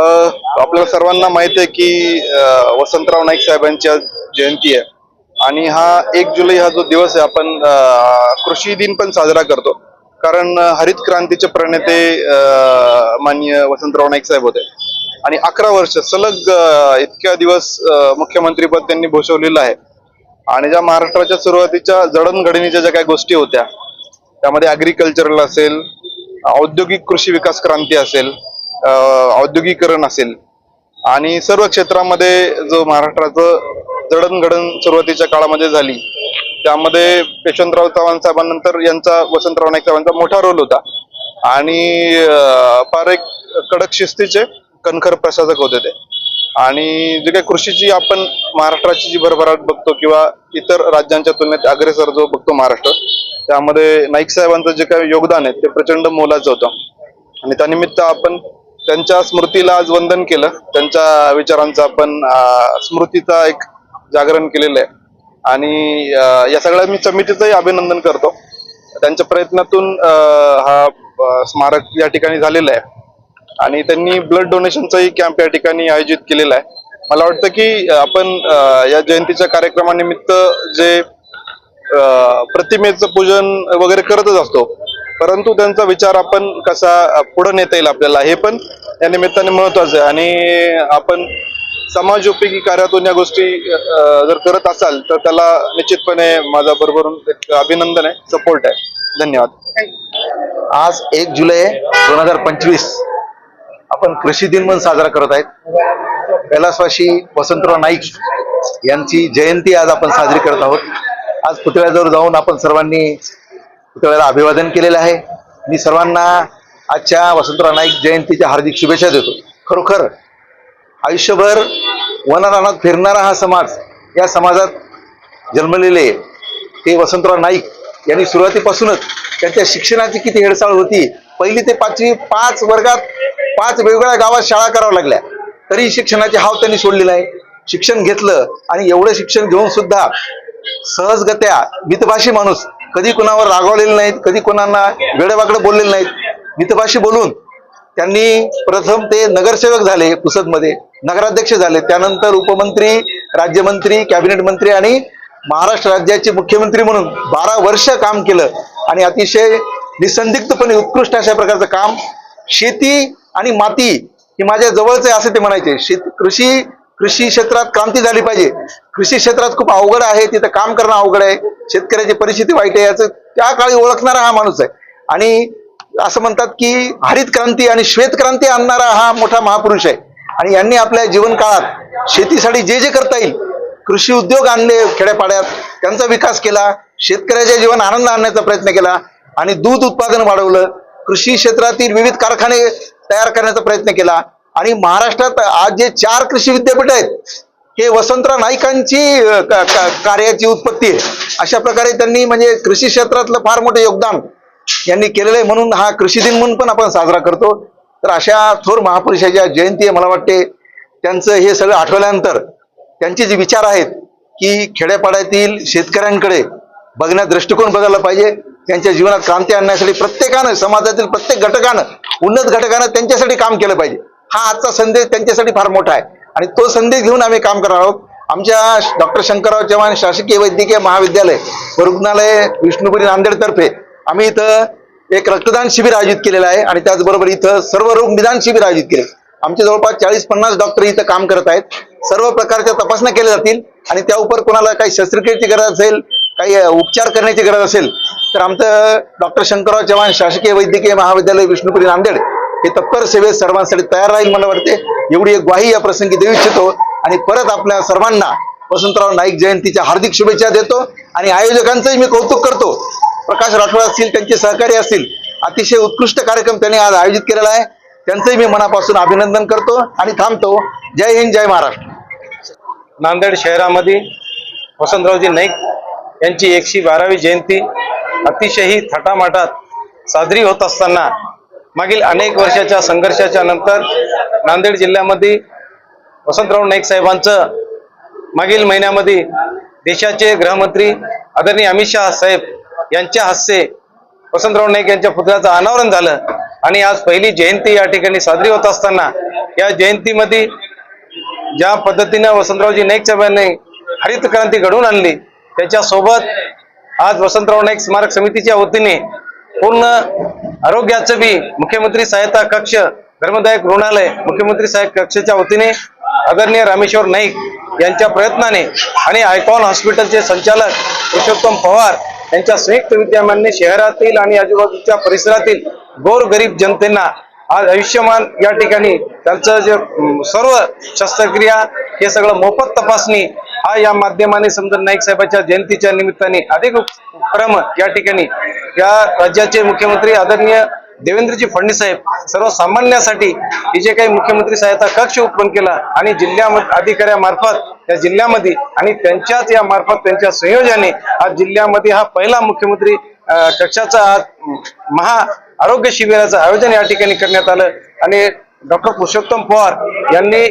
आपल्याला सर्वांना माहीत आहे की वसंतराव नाईक साहेबांची जयंती आहे. आणि हा एक जुलै हा जो दिवस आहे आपण कृषी दिन पण साजरा करतो. कारण हरित क्रांतीचे प्रणेते मान्य माननीय वसंतराव नाईक साहेब होते. आणि अकरा वर्ष सलग इतक्या दिवस मुख्यमंत्रीपद त्यांनी भूषवलेलं आहे. आणि ज्या महाराष्ट्राच्या सुरुवातीच्या जडणघडणीच्या ज्या काही गोष्टी होत्या त्यामध्ये ऍग्रिकल्चरल असेल औद्योगिक कृषी विकास क्रांती असेल औद्योगिकरण असेल आणि सर्व क्षेत्रामध्ये जो महाराष्ट्राचं जडणघडण सुरुवातीच्या काळामध्ये झाली त्यामध्ये यशवंतराव चव्हाण साहेबांनंतर यांचा वसंतराव नाईक साहेबांचा मोठा रोल होता. आणि फार एक कडक शिस्तीचे कणखर प्रशासक होते ते. आणि जे काही कृषीची आपण महाराष्ट्राची जी भरभराट बघतो किंवा इतर राज्यांच्या तुलनेत अग्रेसर जो बघतो महाराष्ट्र त्यामध्ये नाईक साहेबांचं जे काही योगदान आहे ते प्रचंड मोलाचं होतं. आणि त्यानिमित्त आपण त्यांच्या स्मृतीला आज वंदन केलं. त्यांच्या विचारांचं आपण स्मृतीचा एक जागरण केलेलं आहे. आणि या सगळ्या मी समितीचंही अभिनंदन करतो. त्यांच्या प्रयत्नातून हा स्मारक या ठिकाणी झालेलं आहे. आणि त्यांनी ब्लड डोनेशनचाही कॅम्प या ठिकाणी आयोजित केलेला आहे. मला वाटतं की आपण या जयंतीच्या कार्यक्रमानिमित्त जे प्रतिमेचं पूजन वगैरे करतच असतो. परंतु त्यांचा विचार आपण कसा पुढे नेता येईल आपल्याला हे पण या निमित्ताने महत्वाचं आहे. आणि आपण समाजोपयोगी कार्यातून या गोष्टी जर करत असाल तर त्याला निश्चितपणे माझा बरोबर एक अभिनंदन आहे सपोर्ट आहे. धन्यवाद. आज एक जुलै दोन हजार पंचवीस आपण कृषी दिन म्हणून साजरा करत आहेत. कैलासवाशी वसंतराव नाईक यांची जयंती आज आपण साजरी करत आहोत. आज पुतळ्याजवळ जाऊन आपण सर्वांनी पुतळ्याला अभिवादन केलेलं आहे. मी सर्वांना आजच्या वसंतराव नाईक जयंतीच्या हार्दिक शुभेच्छा देतो. खरोखर आयुष्यभर वनारानात फिरणारा हा समाज या समाजात जन्मलेले ते वसंतराव नाईक यांनी सुरुवातीपासूनच त्यांच्या शिक्षणाची किती हेडसाळ होती पहिली ते पाचवी पाच वर्गात पाच वेगवेगळ्या गावात शाळा कराव्या लागल्या. तरी शिक्षणाचे हाव त्यांनी सोडलेला आहे. शिक्षण घेतलं आणि एवढं शिक्षण घेऊन सुद्धा सहजगत्या मितभाषी माणूस कधी कुणावर रागवलेले नाहीत कधी कोणांना वेडेवाकडे बोललेले नाहीत. मितभाषी बोलून त्यांनी प्रथम ते नगरसेवक झाले पुसदमध्ये नगराध्यक्ष झाले. त्यानंतर उपमंत्री राज्यमंत्री कॅबिनेट मंत्री आणि महाराष्ट्र राज्याचे मुख्यमंत्री म्हणून बारा वर्ष काम केलं. आणि अतिशय निसंदिग्धपणे उत्कृष्ट अशा प्रकारचं काम शेती आणि माती ही माझ्या जवळच आहे असं ते म्हणायचे. शेत कृषी कृषी क्षेत्रात क्रांती झाली पाहिजे. कृषी क्षेत्रात खूप अवघड आहे तिथं काम करणं अवघड आहे शेतकऱ्याची परिस्थिती वाईट आहे याचं त्या काळी ओळखणारा हा माणूस आहे. आणि असं म्हणतात की हरित क्रांती आणि श्वेत क्रांती आणणारा हा मोठा महापुरुष आहे. आणि यांनी आपल्या जीवन काळात शेतीसाठी जे जे करता येईल कृषी उद्योग आणले खेड्यापाड्यात त्यांचा विकास केला शेतकऱ्याच्या जीवन आनंद आणण्याचा प्रयत्न केला आणि दूध उत्पादन वाढवलं कृषी क्षेत्रातील विविध कारखाने तयार करण्याचा प्रयत्न केला. आणि महाराष्ट्रात आज जे चार कृषी विद्यापीठ आहेत हे वसंतराव नाईकांची का- कार्याची उत्पत्ती आहे. अशा प्रकारे त्यांनी म्हणजे कृषी क्षेत्रातलं फार मोठं योगदान यांनी केलेलं आहे म्हणून हा कृषी दिन म्हणून पण आपण साजरा करतो. तर अशा थोर महापुरुषाच्या जयंती आहे मला वाटते त्यांचं हे सगळं आठवल्यानंतर त्यांचे जे विचार आहेत की खेड्यापाड्यातील शेतकऱ्यांकडे बघण्यात दृष्टिकोन बदलला पाहिजे. त्यांच्या जीवनात क्रांती आणण्यासाठी प्रत्येकानं समाजातील प्रत्येक घटकानं उन्नत घटकानं त्यांच्यासाठी काम केलं पाहिजे. हा आजचा संदेश त्यांच्यासाठी फार मोठा आहे. आणि तो संदेश घेऊन आम्ही काम करणार आहोत. आमच्या डॉक्टर शंकरराव चव्हाण शासकीय वैद्यकीय महाविद्यालय व रुग्णालय विष्णुपुरी नांदेडतर्फे आम्ही इथं एक रक्तदान शिबिर आयोजित केलेलं आहे आणि त्याचबरोबर इथं सर्व रोग निदान शिबिर आयोजित केले. आमचे जवळपास चाळीस पन्नास डॉक्टर इथं काम करत आहेत. सर्व प्रकारच्या तपासण्या केल्या जातील आणि त्या उपर कोणाला काही शस्त्रक्रियेची गरज असेल काही उपचार करण्याची गरज असेल तर आमचं डॉक्टर शंकरराव चव्हाण शासकीय वैद्यकीय महाविद्यालय विष्णुपुरी नांदेड हे तत्पर सेवेत सर्वांसाठी तयार राहील मला वाटते. एवढी एक ग्वाही या प्रसंगी देऊ इच्छितो आणि परत आपल्या सर्वांना वसंतराव नाईक जयंतीच्या हार्दिक शुभेच्छा देतो आणि आयोजकांचंही मी कौतुक करतो. प्रकाश राठोड असतील त्यांचे सहकारी असतील अतिशय उत्कृष्ट कार्यक्रम त्यांनी आज आयोजित केलेला आहे. त्यांचंही मी मनापासून अभिनंदन करतो आणि थांबतो. जय हिंद जय महाराष्ट्र. नांदेड शहरामध्ये वसंतरावजी नाईक यांची एकशे बारावी जयंती अतिशयही थाटामाटात साजरी होत असताना मागील अनेक वर्षाच्या संघर्षाच्या नंतर नांदेड जिल्ह्यामध्ये वसंतराव नाईक साहेबांचं मागील महिन्यामध्ये देशाचे गृहमंत्री आदरणीय अमित शहा साहेब यांच्या हस्ते वसंतराव नाईक यांच्या पुतळ्याचं अनावरण झालं. आणि आज पहिली जयंती या ठिकाणी साजरी होत असताना या जयंतीमध्ये ज्या पद्धतीनं वसंतरावजी नाईक साहेबांनी हरित क्रांती घडवून आणली त्याच्यासोबत आज वसंतराव नाईक स्मारक समितीच्या वतीने पूर्ण आरोग्याचं बी मुख्यमंत्री सहायता कक्ष धर्मदायक रुग्णालय मुख्यमंत्री साहेब कक्षाच्या वतीने आदरणीय रामेश्वर नाईक यांच्या प्रयत्नाने आणि आयकॉन हॉस्पिटलचे संचालक पुरुषोत्तम पवार यांच्या संयुक्त विद्यमाने शहरातील आणि आजूबाजूच्या परिसरातील गोरगरीब जनतेना आज आयुष्यमान या ठिकाणी त्यांचं जे सर्व शस्त्रक्रिया हे सगळं मोफत तपासणी हा या माध्यमाने समजा नाईक साहेबांच्या जयंतीच्या निमित्ताने अधिक उपक्रम या ठिकाणी या राज्याचे मुख्यमंत्री आदरणीय देवेंद्रजी फडणवीस साहेब सर्वसामान्यासाठी हे जे काही मुख्यमंत्री सहायता कक्ष उपक्रम केला आणि जिल्ह्या अधिकाऱ्यामार्फत या जिल्ह्यामध्ये आणि त्यांच्याच या मार्फत त्यांच्या संयोजनाने आज जिल्ह्यामध्ये हा पहिला मुख्यमंत्री कक्षाचा महा आरोग्य शिबिराचं आयोजन या ठिकाणी करण्यात आलं. आणि डॉक्टर पुरुषोत्तम पवार यांनी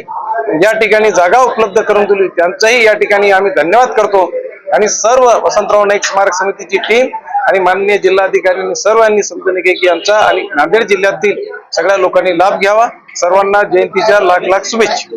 या ठिकाणी जागा उपलब्ध करून दिली. त्यांचाही या ठिकाणी आम्ही धन्यवाद करतो. आणि सर्व वसंतराव नाईक स्मारक समितीची टीम आणि माननीय जिल्हाधिकाऱ्यांनी सर्वांनी समजून घे की आमचा आणि नांदेड जिल्ह्यातील सगळ्या लोकांनी लाभ घ्यावा. सर्वांना जयंतीच्या लाख लाख शुभेच्छा.